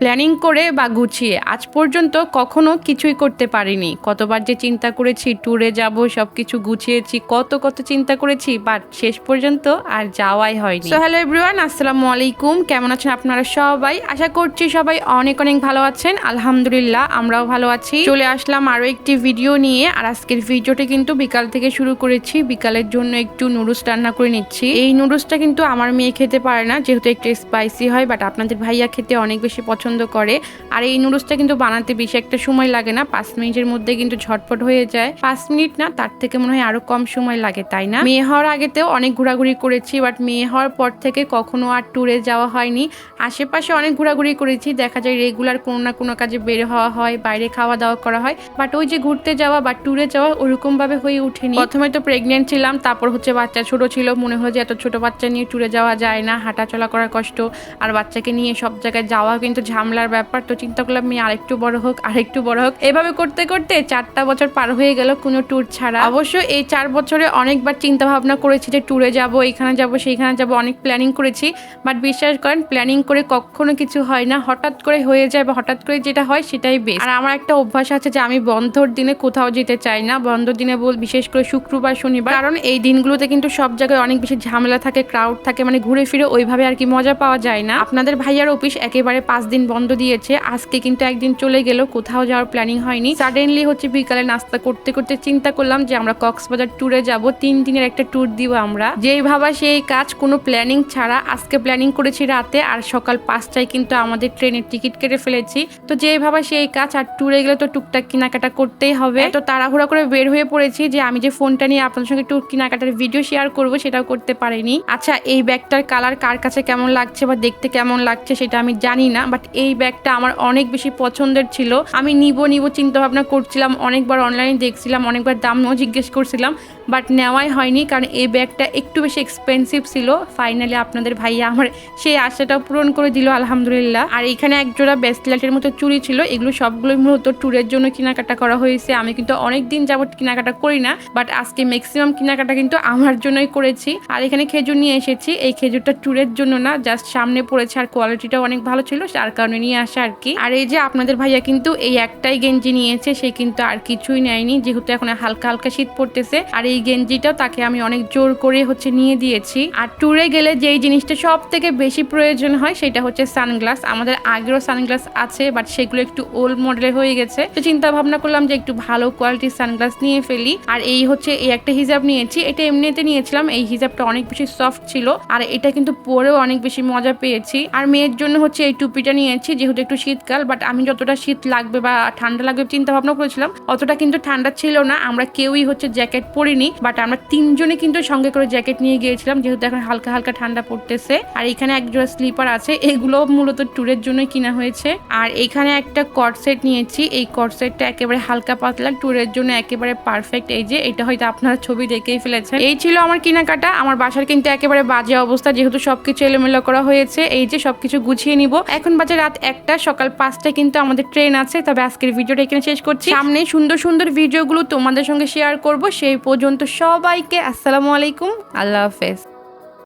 Planning করে বা গুছিয়ে আজ পর্যন্ত কখনো কিছুই করতে পারিনি। কতবার যে চিন্তা করেছি, ট্যুরে যাব সব কিছু গুছিয়েছি, কত কত চিন্তা করেছি বাট শেষ পর্যন্ত আর যাওয়াই হয়নি। সো হ্যালো এভরিওয়ান আসসালামু আলাইকুম। কেমন আছেন আপনারা সবাই? আশা করছি সবাই অনেক অনেক ভালো আছেন। আলহামদুলিল্লাহ, আমরাও ভালো আছি। চলে আসলাম আরও একটি ভিডিও নিয়ে, আর আজকের ভিডিওটি কিন্তু বিকাল থেকে শুরু করেছি। বিকালের জন্য একটু নুডলস রান্না করে নিচ্ছি। এই নুডলসটা কিন্তু আমার মেয়ে খেতে পারে না, যেহেতু একটু স্পাইসি হয় বাট আপনাদের ভাইয়া খেতে অনেক বেশি পছন্দ করে। আর এই নুডলসটা কিন্তু বানাতে বেশি একটা সময় লাগে না। পাঁচ মিনিটের মধ্যে কিন্তু ঝটপট হয়ে যায়। পাঁচ মিনিট না, তার থেকে মনে হয় আরও কম সময় লাগে, তাই না? মেয়ে হওয়ার আগেতেও অনেক ঘোরাঘুরি করেছি, বাট মেয়ে হওয়ার পর থেকে কখনো আর ট্যুরে যাওয়া হয়নি। আশেপাশে অনেক ঘোরাঘুরি করেছি, দেখা যায় রেগুলার কোনো না কোনো কাজে বের হওয়া হয়, বাইরে খাওয়া দাওয়া করা হয়, বাট ওই যে ঘুরতে যাওয়া বা ট্যুরে যাওয়া ওরকম ভাবে হয়ে ওঠেনি। প্রথমে তো প্রেগনেন্ট ছিলাম, তারপর হচ্ছে বাচ্চা ছোট ছিল, মনে হলো যে এত ছোট বাচ্চা নিয়ে ট্যুরে যাওয়া যায় না হাঁটা চলা করা কষ্ট, আর বাচ্চাকে নিয়ে সব জায়গায় যাওয়া কিন্তু ঝামেলার ব্যাপার, তো চিন্তা করলাম মেয়ে আরেকটু বড় হোক, আরেকটু বড় হোক। এভাবে করতে করতে চারটা বছর পার হয়ে গেল কোনো ট্যুর ছাড়া। অবশ্য এই চার বছরে অনেকবার চিন্তা ভাবনা করেছি যে ট্যুরে যাব এইখানে যাব, সেইখানে যাব, অনেক প্ল্যানিং করেছি। বাট বিশ্বাস করেন প্ল্যানিং করে কখনো কিছু হয় না। হঠাৎ করে হয়ে যায় বা হঠাৎ করে যেটা হয় সেটাই বেশ আর আমার একটা অভ্যাস আছে যে আমি বন্ধর দিনে কোথাও যেতে চাই না। বন্ধর দিনে বল, বিশেষ করে শুক্রবার, শনিবার। কারণ এই দিনগুলোতে কিন্তু সব জায়গায় অনেক বেশি ঝামেলা থাকে ক্রাউড থাকে মানে ঘুরে ফিরে ওইভাবে আর কি মজা পাওয়া যায় না। আপনাদের ভাইয়ার অফিস একেবারে পাঁচ দিন বন্ধ দিয়েছে। আজকে কিন্তু একদিন চলে গেল, কোথাও যাওয়ার প্ল্যানিং হয়নি। সাডেনলি হচ্ছে বিকালে নাস্তা করতে করতে চিন্তা করলাম যে আমরা কক্সবাজার ট্যুরে যাব। তিন দিনের একটা ট্যুর দিব আমরা। যেই ভাবা সেই কাজ, কোনো প্ল্যানিং ছাড়া আজকে প্ল্যানিং করেছি রাতে আর সকাল পাঁচটায় কিন্তু আমাদের ট্রেনের টিকিট কেটে ফেলেছি। তো যেই ভাবা সেই কাজ, আর ট্যুরে গেলে তো টুকটাক কেনাকাটা করতেই হবে। তো তাড়াহুড়া করে বের হয়ে পড়েছি যে আমি যে ফোনটা নিয়ে আপনাদের সঙ্গে একটু কেনাকাটার ভিডিও শেয়ার করব সেটাও করতে পারিনি। আচ্ছা এই ব্যাগটার কালার কার কাছে কেমন লাগছে বা দেখতে কেমন লাগছে সেটা আমি জানি না বাট এই ব্যাগটা আমার অনেক বেশি পছন্দের ছিল। আমি নিব নিব চিন্তা ভাবনা করছিলাম, অনেকবার অনলাইনে দেখছিলাম, অনেকবার দামও জিজ্ঞেস করছিলাম বাট নেওয়াই হয়নি কারণ এই ব্যাগটা একটু বেশি এক্সপেন্সিভ ছিল। ফাইনালি আপনাদের ভাইয়া আমার সেই আশাটাও পূরণ করে দিল, আলহামদুলিল্লাহ। আর এখানে একজোড়া ব্যাসলেটের মতো চুরি ছিল, এগুলো সবগুলোই মূলত ট্যুরের জন্য কেনাকাটা করা হয়েছে। আমি কিন্তু অনেক দিন যাবত কেনাকাটা করি না বাট আজকে ম্যাক্সিমাম কেনাকাটা কিন্তু আমার জন্যই করেছি। আর এখানে খেজুর নিয়ে এসেছি, এই খেজুরটা ট্যুরের জন্য না জাস্ট সামনে পড়েছে আর কোয়ালিটিটাও অনেক ভালো ছিল তার কারণে নিয়ে আসা আর কি। আর এই যে আপনাদের ভাইয়া কিন্তু এই একটাই গেঞ্জি নিয়েছে, সে কিন্তু আর কিছুই নেয়নি, যেহেতু এখন হালকা হালকা শীত পড়তেছে। আর এই গেঞ্জিটাও তাকে আমি অনেক জোর করে হচ্ছে নিয়ে দিয়েছি। আর ট্যুরে গেলে যেই জিনিসটা সব থেকে বেশি প্রয়োজন হয়, সেটা হচ্ছে সানগ্লাস আমাদের আগেরও সানগ্লাস আছে বাট সেগুলো একটু ওল্ড মডেলের হয়ে গেছে। তো চিন্তা ভাবনা করলাম যে একটু ভালো কোয়ালিটির সানগ্লাস নিয়ে ফেলি। আর এই হচ্ছে এই একটা হিজাব নিয়েছি। এটা এমনিতে নিয়েছিলাম, এই হিজাবটা অনেক বেশি সফট ছিল। আর এটা কিন্তু পরেও অনেক বেশি মজা পেয়েছি। আর মেয়ের জন্য হচ্ছে এই টুপিটা নিয়েছি, যেহেতু একটু শীতকাল বাট আমি যতটা শীত লাগবে বা ঠান্ডা লাগবে চিন্তা ভাবনা করেছিলাম, অতটা কিন্তু ঠান্ডা ছিল না। আমরা কেউই হচ্ছে জ্যাকেট পরিনি বাট আমরা তিনজনে কিন্তু সঙ্গে করে জ্যাকেট নিয়ে গিয়েছিলাম, যেহেতু এখন হালকা হালকা ঠান্ডা পড়তেছে। আর এখানে এক জোড়া স্লিপার আছে, এগুলো মূলত ট্যুরের জন্য কিনা হয়েছে। আর এখানে একটা কট সেট নিয়েছি, এই কট সেটটা একেবারে হালকা পাতলা ট্যুরের জন্য একেবারে পারফেক্ট এই যে, এটা হয়তো আপনারা ছবি দেখেই ফেলেছেন। এই ছিল আমার কেনাকাটা, আমার বাসার কিন্তু একেবারে বাজে অবস্থা, যেহেতু সবকিছু এলোমেলো করা হয়েছে। এই যে, সবকিছু গুছিয়ে নিব। এখন বাজে রাত একটা, সকাল পাঁচটায় কিন্তু আমাদের ট্রেন আছে। তবে আজকের ভিডিওটা এখানে শেষ করছি। সামনে সুন্দর সুন্দর ভিডিওগুলো তোমাদের সঙ্গে শেয়ার করব। সেই পর্যন্ত সবাইকে আসসালামু আলাইকুম। আল্লাহ হাফেজ।